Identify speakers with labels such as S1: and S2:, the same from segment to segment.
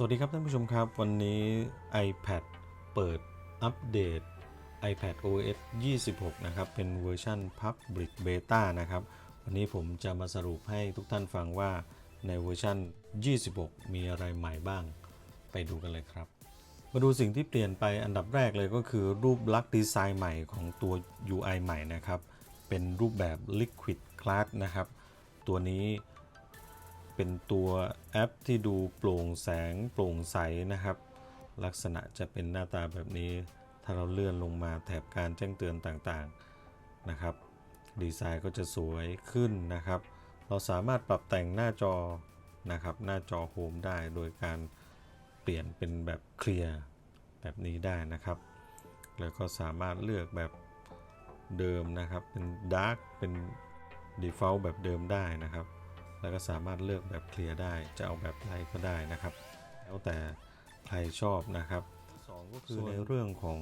S1: สวัสดีครับท่านผู้ชมครับ วันนี้ iPad เปิดอัปเดต iPad OS 26 นะครับ เป็นเวอร์ชัน Public Beta นะครับ วันนี้ผมจะมาสรุปให้ทุกท่านฟังว่าในเวอร์ชัน 26 มีอะไรใหม่บ้าง ไปดูกันเลยครับ มาดูสิ่งที่เปลี่ยนไปอันดับแรกเลยก็คือรูปลักษณ์ดีไซน์ใหม่ของตัว UI ใหม่นะครับ เป็นรูปแบบ Liquid Class นะครับ ตัวนี้ เป็นตัวแอปที่ดูโปร่งแสงโปร่งใสนะครับ ลักษณะจะเป็นหน้าตาแบบนี้ ถ้าเราเลื่อนลงมาแถบการแจ้งเตือนต่างๆนะครับ ดีไซน์ก็จะสวยขึ้นนะครับ เราสามารถปรับแต่งหน้าจอนะครับ หน้าจอโฮมได้โดยการเปลี่ยนเป็นแบบเคลียร์แบบนี้ได้นะครับ แล้วก็สามารถเลือกแบบเดิมนะครับ เป็นดาร์กเป็น default แบบเดิมได้นะครับ แล้วก็สามารถเลือกแบบเคลียร์ได้ จะเอาแบบไรก็ได้นะครับ แล้วแต่ใครชอบนะครับสองก็คือในเรื่องของ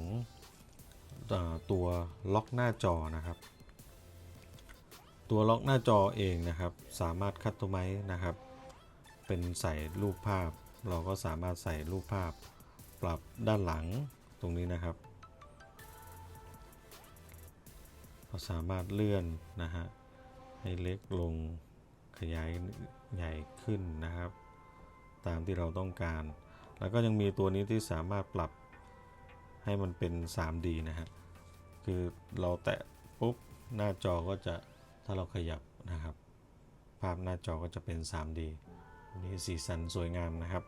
S1: ตัวล็อกหน้าจอนะครับ ตัวล็อกหน้าจอเองนะครับ สามารถคัตตอมไม้นะครับ เป็นใส่รูปภาพ เราก็สามารถใส่รูปภาพ ปรับด้านหลังตรงนี้นะครับเราสามารถเลื่อนนะฮะให้เล็กลง ขยายใหญ่ขึ้นนะครับ ตามที่เราต้องการ แล้วก็ยังมีตัวนี้ที่สามารถปรับให้มันเป็น 3D นะฮะคือเราแตะปุ๊บหน้าจอก็จะถ้าเราขยับนะครับ ภาพหน้าจอก็จะเป็น 3D นนี้สีสันสวยงามนะครับ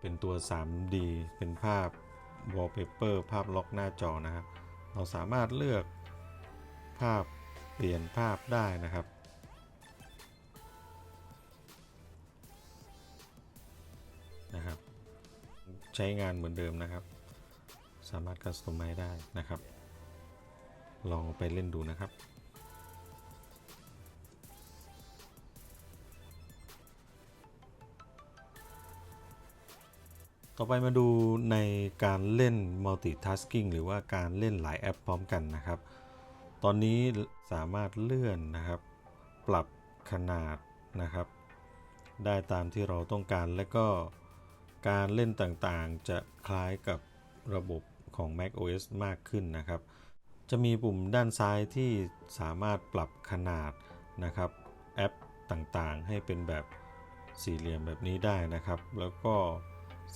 S1: เป็นตัว 3D เป็นภาพ wallpaper ภาพล็อกหน้าจอนะครับ เราสามารถเลือกภาพเปลี่ยนภาพได้นะครับ ใช้งานเหมือนเดิมนะครับ สามารถคัสตอมไมได้นะครับ ลองไปเล่นดูนะครับต่อไปมาดูในการเล่น multitasking หรือว่าการเล่นหลายแอปพร้อมกันนะครับ ตอนนี้สามารถเลื่อนนะครับ ปรับขนาดนะครับ ได้ตามที่เราต้องการและก็ การเล่นต่างๆ จะคล้ายกับระบบของ Mac OS มากขึ้นนะครับ จะมีปุ่มด้านซ้ายที่สามารถปรับขนาดนะครับ แอปต่างๆ ให้เป็นแบบสี่เหลี่ยมแบบนี้ได้นะครับ แล้วก็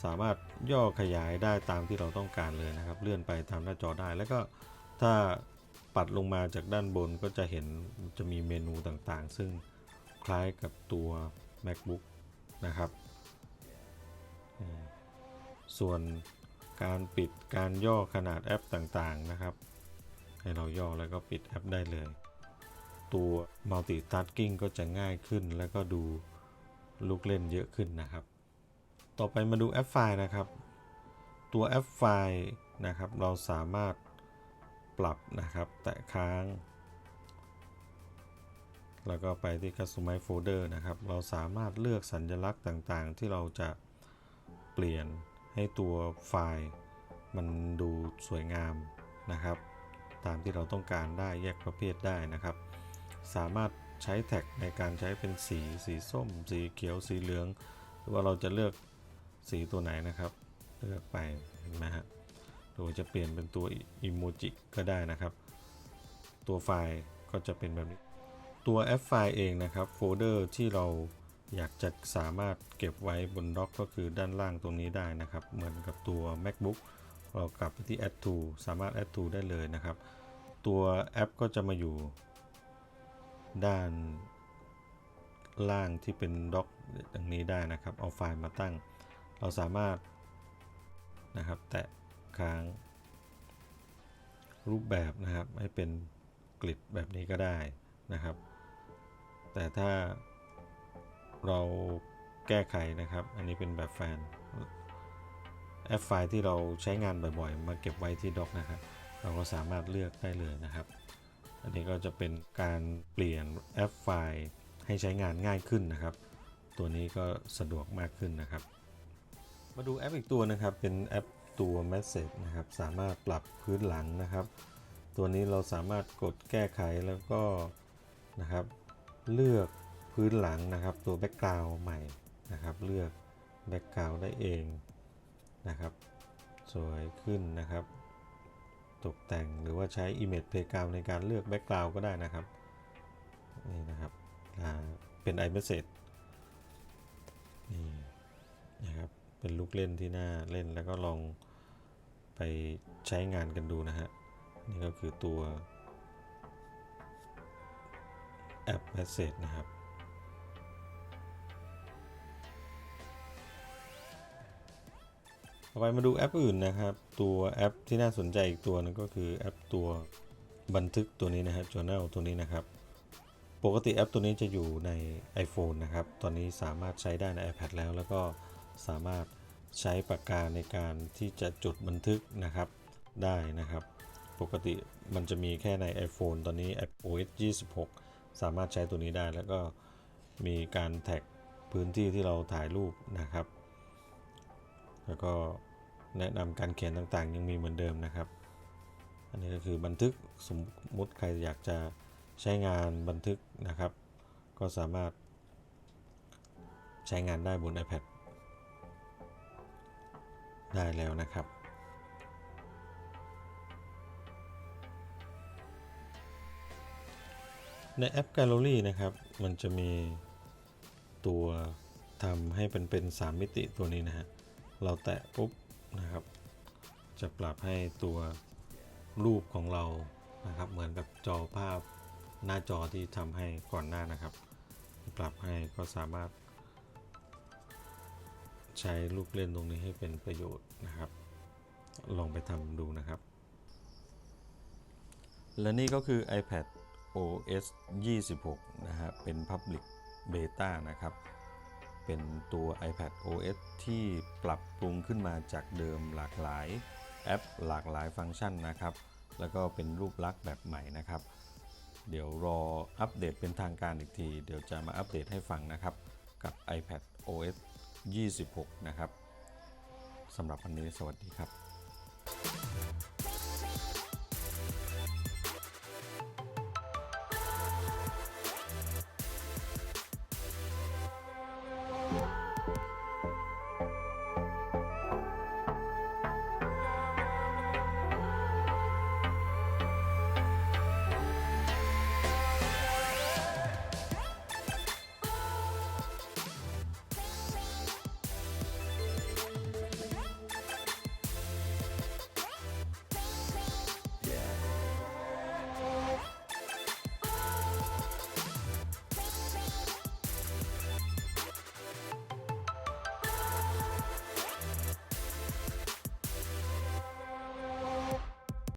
S1: สามารถย่อขยายได้ตามที่เราต้องการเลยนะครับ เลื่อนไปตามหน้าจอได้ แล้วก็ถ้าปัดลงมาจากด้านบนก็จะเห็นจะมีเมนูต่างๆ ซึ่งคล้ายกับตัว MacBook นะครับ ส่วนการปิดการย่อขนาดแอปต่างๆนะครับ ให้เราย่อแล้วก็ปิดแอปได้เลย ตัว multitasking ก็จะง่ายขึ้นแล้วก็ดูลูกเล่นเยอะขึ้นนะครับ ต่อไปมาดูแอปไฟล์นะครับ ตัวแอปไฟล์นะครับ เราสามารถปรับนะครับ แตะค้าง แล้วก็ไปที่ Customize Folder นะครับ เราสามารถเลือกสัญลักษณ์ต่างๆ ที่เราจะเปลี่ยน ให้ตัวไฟล์มันดูสวยงามนะครับ ตามที่เราต้องการได้แยกประเภทได้นะครับ สามารถใช้แท็กในการใช้เป็นสี สีส้ม สีเขียวสีเหลือง หรือว่าเราจะเลือกสีตัวไหนนะครับ เลือกไปเห็นไหมฮะหรือว่าจะเปลี่ยนเป็นตัวอิโมจิก็ได้นะครับ ตัวไฟล์ก็จะเป็นแบบนี้ ตัวแอปไฟล์เองนะครับ โฟลเดอร์ที่เรา อยากจะสามารถเก็บไว้บนด็อกก็คือด้านล่างตรงนี้ได้นะครับ เหมือนกับตัว macbook เรากลับไปที่ add to สามารถ add to ได้เลยนะครับ ตัวแอปก็จะมาอยู่ ด้านล่างที่เป็นด็อกอย่างนี้ได้นะครับ เอาไฟล์มาตั้ง เราสามารถนะครับ แตะค้างรูปแบบนะครับ ให้เป็นกริดแบบนี้ก็ได้นะครับ แต่ถ้า เราแก้ไขนะครับ อันนี้เป็นแบบแฟนแอปไฟล์ที่เราใช้งานบ่อยๆ มาเก็บไว้ที่ด็อกนะครับ เราก็สามารถเลือกได้เลยนะครับ อันนี้ก็จะเป็นการเปลี่ยนแอปไฟล์ให้ใช้งานง่ายขึ้นนะครับ ตัวนี้ก็สะดวกมากขึ้นนะครับ มาดูแอปอีกตัวนะครับ เป็นแอปตัว Message นะครับ สามารถปรับพื้นหลังนะครับ ตัวนี้เราสามารถกดแก้ไขแล้วก็นะครับ เลือก พื้นหลังนะครับ ตัวแบ็กกราวด์ใหม่นะครับ เลือกแบ็กกราวได้เองนะครับ สวยขึ้นนะครับ ตกแต่งหรือว่าใช้ Image Playground ในการเลือกแบ็กกราวก็ได้นะครับนี่นะครับเป็น iMessage นี่นะครับเป็นลูกเล่นที่น่าเล่นแล้วก็ลองไปใช้งานกันดูนะฮะนี่ก็คือตัวแอป Message นะครับ ต่อไปมาดูแอปอื่นนะครับ ตัวแอปที่น่าสนใจอีกตัวนึงก็คือแอปตัวบันทึกตัวนี้นะครับ Journal ตัวนี้นะครับ ปกติแอปตัวนี้จะอยู่ใน iPhone นะครับ ตอนนี้สามารถใช้ได้ใน iPad แล้ว แล้วก็สามารถใช้ปากกาในการที่จะจดบันทึกนะครับได้นะครับ ปกติมันจะมีแค่ใน iPhone ตอนนี้ iOS 26 สามารถใช้ตัวนี้ได้แล้วก็มีการแท็กพื้นที่ที่เราถ่ายรูปนะครับ แล้วก็ แนะนำการเขียนต่างๆ ยังมีเหมือนเดิมนะครับ อันนี้ก็คือบันทึกสมมุติใครอยากจะใช้งานบันทึกนะครับ ก็สามารถใช้งานได้บน iPad ได้แล้วนะครับ ในแอป Gallery นะครับ มันจะมีตัวทำให้เป็นเป็น 3 มิติตัวนี้นะฮะ เราแตะปุ๊บ นะครับ จะปรับให้ตัวรูปของเรานะครับ เหมือนกับจอภาพหน้าจอที่ทำให้ก่อนหน้านะครับ ปรับให้ก็สามารถ ใช้ลูกเล่นตรงนี้ให้เป็นประโยชน์นะครับ ลองไปทำดูนะครับ และนี่ก็คือ iPad OS 26 นะฮะเป็น Public Beta นะครับ เป็นตัว iPad OS ที่ปรับปรุงขึ้นมาจากเดิมหลากหลายแอปหลากหลายฟังก์ชันนะครับ แล้วก็เป็นรูปลักษณ์แบบใหม่นะครับ เดี๋ยวรออัปเดตเป็นทางการอีกที เดี๋ยวจะมาอัปเดตให้ฟังนะครับ กับ iPad OS 26 นะครับสำหรับวันนี้สวัสดีครับ